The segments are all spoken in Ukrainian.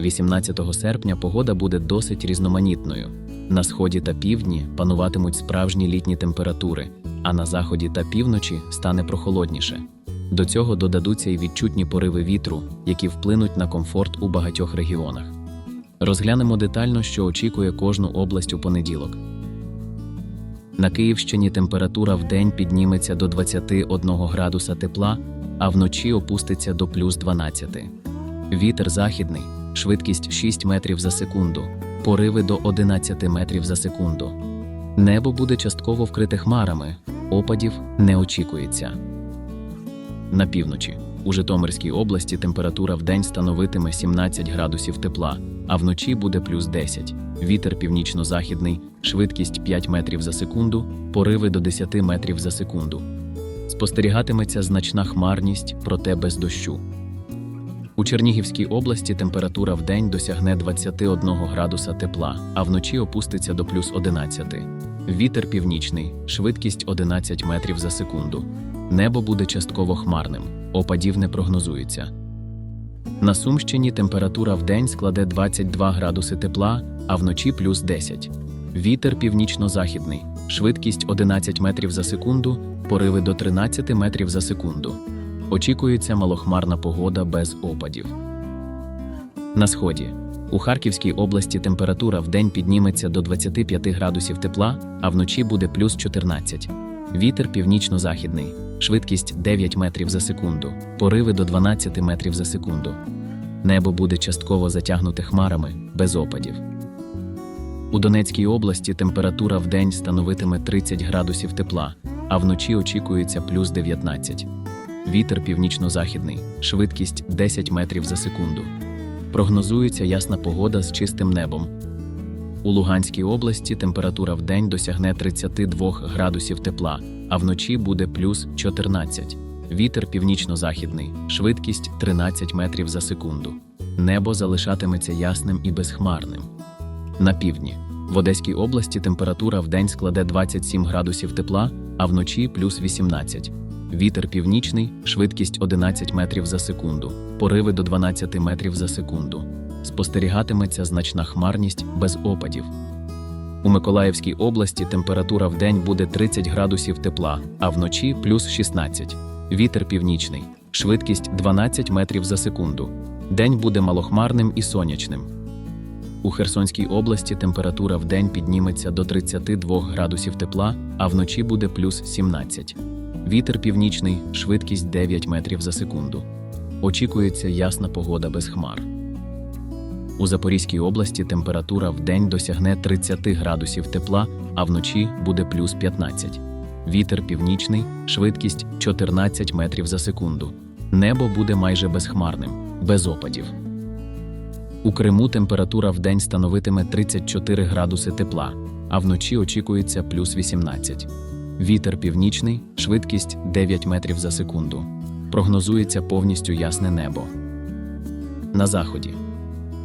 18 серпня погода буде досить різноманітною. На сході та півдні пануватимуть справжні літні температури, а на заході та півночі стане прохолодніше. До цього додадуться й відчутні пориви вітру, які вплинуть на комфорт у багатьох регіонах. Розглянемо детально, що очікує кожну область у понеділок. На Київщині температура вдень підніметься до 21 градуса тепла, а вночі опуститься до плюс 12. Вітер західний, швидкість 6 метрів за секунду, пориви до 11 метрів за секунду. Небо буде частково вкрите хмарами, опадів не очікується. На півночі. У Житомирській області температура вдень становитиме 17 градусів тепла, а вночі буде плюс 10. Вітер північно-західний, швидкість 5 метрів за секунду, пориви до 10 метрів за секунду. Спостерігатиметься значна хмарність, проте без дощу. У Чернігівській області температура вдень досягне 21 градуса тепла, а вночі опуститься до плюс 11. Вітер північний, швидкість 11 метрів за секунду. Небо буде частково хмарним, опадів не прогнозується. На Сумщині температура вдень складе 22 градуси тепла, а вночі плюс 10. Вітер північно-західний, швидкість 11 метрів за секунду, пориви до 13 метрів за секунду. Очікується малохмарна погода без опадів. На сході. У Харківській області температура вдень підніметься до 25 градусів тепла, а вночі буде плюс 14. Вітер північно-західний, швидкість 9 метрів за секунду, пориви до 12 метрів за секунду. Небо буде частково затягнуте хмарами, без опадів. У Донецькій області температура вдень становитиме 30 градусів тепла, а вночі очікується плюс 19. Вітер північно-західний, швидкість 10 метрів за секунду. Прогнозується ясна погода з чистим небом. У Луганській області температура вдень досягне 32 градусів тепла, а вночі буде плюс 14. Вітер північно-західний, швидкість 13 метрів за секунду. Небо залишатиметься ясним і безхмарним. На півдні. В Одеській області температура вдень складе 27 градусів тепла, а вночі плюс 18. Вітер північний, швидкість 11 метрів за секунду, пориви до 12 метрів за секунду. Спостерігатиметься значна хмарність без опадів. У Миколаївській області температура вдень буде 30 градусів тепла, а вночі плюс 16. Вітер північний, швидкість 12 метрів за секунду. День буде малохмарним і сонячним. У Херсонській області температура вдень підніметься до 32 градусів тепла, а вночі буде плюс 17. Вітер північний, швидкість 9 метрів за секунду. Очікується ясна погода без хмар. У Запорізькій області температура вдень досягне 30 градусів тепла, а вночі буде плюс 15. Вітер північний, швидкість 14 метрів за секунду. Небо буде майже безхмарним, без опадів. У Криму температура вдень становитиме 34 градуси тепла, а вночі очікується плюс 18. Вітер північний, швидкість 9 метрів за секунду. Прогнозується повністю ясне небо. На заході.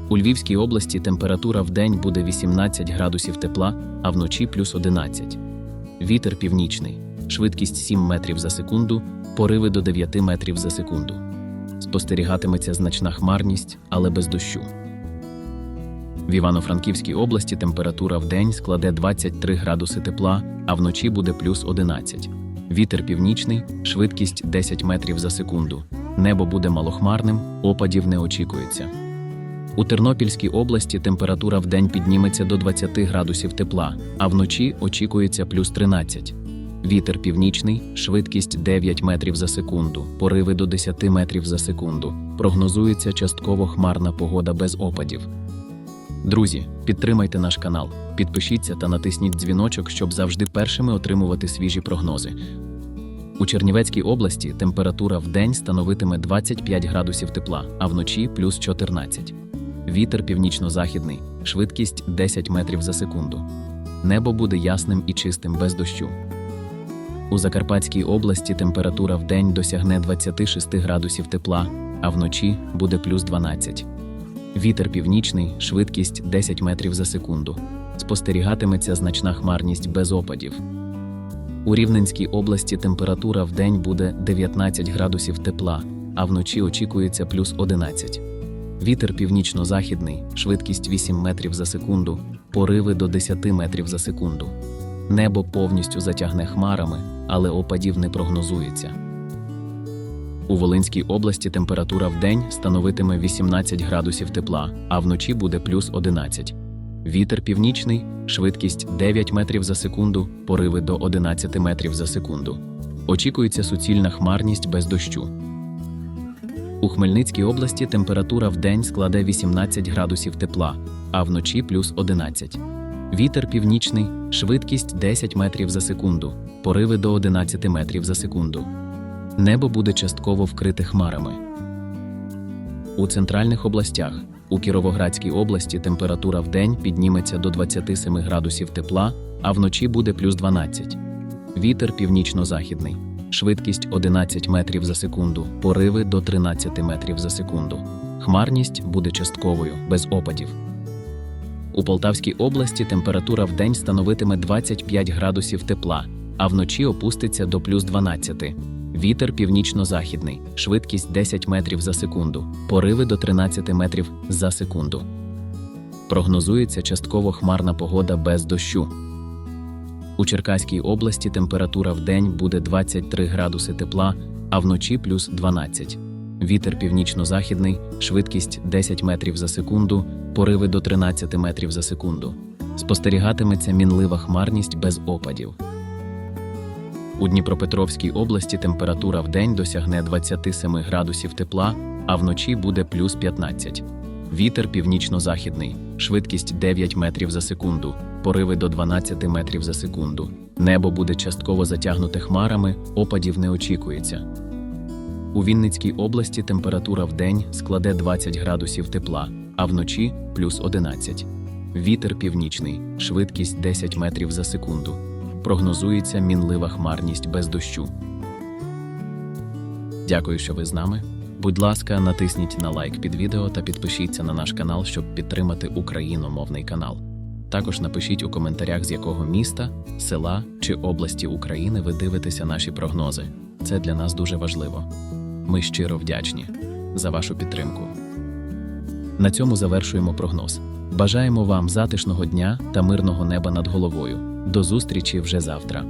У Львівській області температура вдень буде 18 градусів тепла, а вночі плюс 11. Вітер північний, швидкість 7 метрів за секунду, пориви до 9 метрів за секунду. Спостерігатиметься значна хмарність, але без дощу. В Івано-Франківській області температура вдень складе 23 градуси тепла, а вночі буде плюс 11. Вітер північний, швидкість 10 метрів за секунду. Небо буде малохмарним, опадів не очікується. У Тернопільській області температура вдень підніметься до 20 градусів тепла, а вночі очікується плюс 13. Вітер північний, швидкість 9 метрів за секунду, пориви до 10 метрів за секунду. Прогнозується частково хмарна погода без опадів. Друзі, підтримайте наш канал, підпишіться та натисніть дзвіночок, щоб завжди першими отримувати свіжі прогнози. У Чернівецькій області температура вдень становитиме 25 градусів тепла, а вночі плюс 14. Вітер північно-західний, швидкість 10 метрів за секунду. Небо буде ясним і чистим без дощу. У Закарпатській області температура вдень досягне 26 градусів тепла, а вночі буде плюс 12. Вітер північний, швидкість 10 метрів за секунду. Спостерігатиметься значна хмарність без опадів. У Рівненській області температура вдень буде 19 градусів тепла, а вночі очікується плюс 11. Вітер північно-західний, швидкість 8 метрів за секунду, пориви до 10 метрів за секунду. Небо повністю затягне хмарами, але опадів не прогнозується. У Волинській області температура в день становитиме 18 градусів тепла, а вночі буде плюс 11. Вітер північний, швидкість 9 метрів за секунду, пориви до 11 метрів за секунду. Очікується суцільна хмарність без дощу. У Хмельницькій області температура в день складе 18 градусів тепла, а вночі плюс 11. Вітер північний, швидкість 10 метрів за секунду, пориви до 11 метрів за секунду. Небо буде частково вкрите хмарами. У центральних областях у Кіровоградській області температура в день підніметься до 27 градусів тепла, а вночі буде плюс 12. Вітер північно-західний. Швидкість 11 метрів за секунду, пориви до 13 метрів за секунду. Хмарність буде частковою, без опадів. У Полтавській області температура в день становитиме 25 градусів тепла, а вночі опуститься до плюс 12. Вітер північно-західний, швидкість 10 метрів за секунду, пориви до 13 метрів за секунду. Прогнозується частково хмарна погода без дощу. У Черкаській області температура в день буде 23 градуси тепла, а вночі плюс 12. Вітер північно-західний, швидкість 10 метрів за секунду, пориви до 13 метрів за секунду. Спостерігатиметься мінлива хмарність без опадів. У Дніпропетровській області температура в день досягне 27 градусів тепла, а вночі буде плюс 15. Вітер північно-західний, швидкість 9 метрів за секунду, пориви до 12 метрів за секунду. Небо буде частково затягнуте хмарами, опадів не очікується. У Вінницькій області температура в день складе 20 градусів тепла, а вночі плюс 11. Вітер північний, швидкість 10 метрів за секунду. Прогнозується мінлива хмарність без дощу. Дякую, що ви з нами. Будь ласка, натисніть на лайк під відео та підпишіться на наш канал, щоб підтримати україномовний канал. Також напишіть у коментарях, з якого міста, села чи області України ви дивитеся наші прогнози. Це для нас дуже важливо. Ми щиро вдячні за вашу підтримку. На цьому завершуємо прогноз. Бажаємо вам затишного дня та мирного неба над головою. До зустрічі вже завтра.